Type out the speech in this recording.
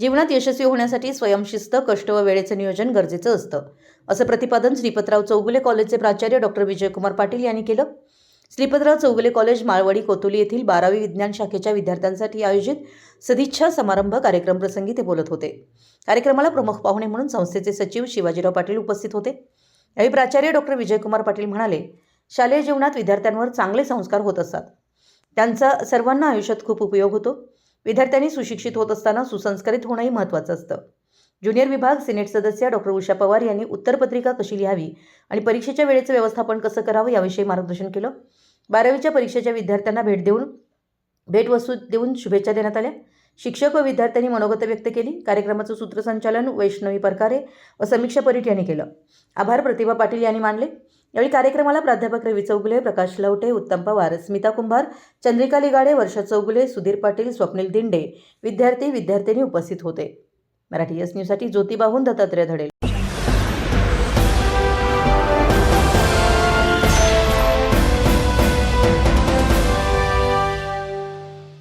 जीवनात यशस्वी होण्यासाठी स्वयंशिस्त कष्ट व वेळेचं नियोजन गरजेचं असतं. असं प्रतिपादन श्रीपतराव चौगुले कॉलेजचे प्राचार्य डॉक्टर विजयकुमार पाटील यांनी केलं. श्रीपतराव चौगुले कॉलेज माळवाडी कोतोली येथील बारावी विज्ञान शाखेच्या विद्यार्थ्यांसाठी आयोजित सदिच्छा समारंभ कार्यक्रम प्रसंगी ते बोलत होते. कार्यक्रमाला प्रमुख पाहुणे म्हणून संस्थेचे सचिव शिवाजीराव पाटील उपस्थित होते. यावेळी प्राचार्य डॉक्टर विजयकुमार पाटील म्हणाले शालेय जीवनात विद्यार्थ्यांवर चांगले संस्कार होत असतात. त्यांचा सर्वांना आयुष्यात खूप उपयोग होतो. विद्यार्थ्यांनी सुशिक्षित होत असताना सुसंस्कारित होणंही महत्त्वाचं असतं. ज्युनियर विभाग सिनेट सदस्य डॉक्टर उषा पवार यांनी उत्तरपत्रिका कशी लिहावी आणि परीक्षेच्या वेळेचं व्यवस्थापन कसं करावं याविषयी मार्गदर्शन केलं? बारावीच्या परीक्षेच्या विद्यार्थ्यांना भेट देऊन भेटवस्तू देऊन शुभेच्छा देण्यात आल्या. शिक्षक व विद्यार्थ्यांनी मनोगत व्यक्त केली. कार्यक्रमाचं सूत्रसंचालन वैष्णवी परकारे व समीक्षा परीट यांनी केलं. आभार प्रतिभा पाटील यांनी मानले. यावेळी कार्यक्रमाला प्राध्यापक रवी चौगुले प्रकाश लवटे उत्तम पवार स्मिता कुंभार चंद्रिका लिगाडे वर्षा चौगुले सुधीर पाटील स्वप्नील दिंडे विद्यार्थी विद्यार्थिनी उपस्थित होते. मराठी एस न्यूजसाठी ज्योतिबाहून दत्तात्रय धडे.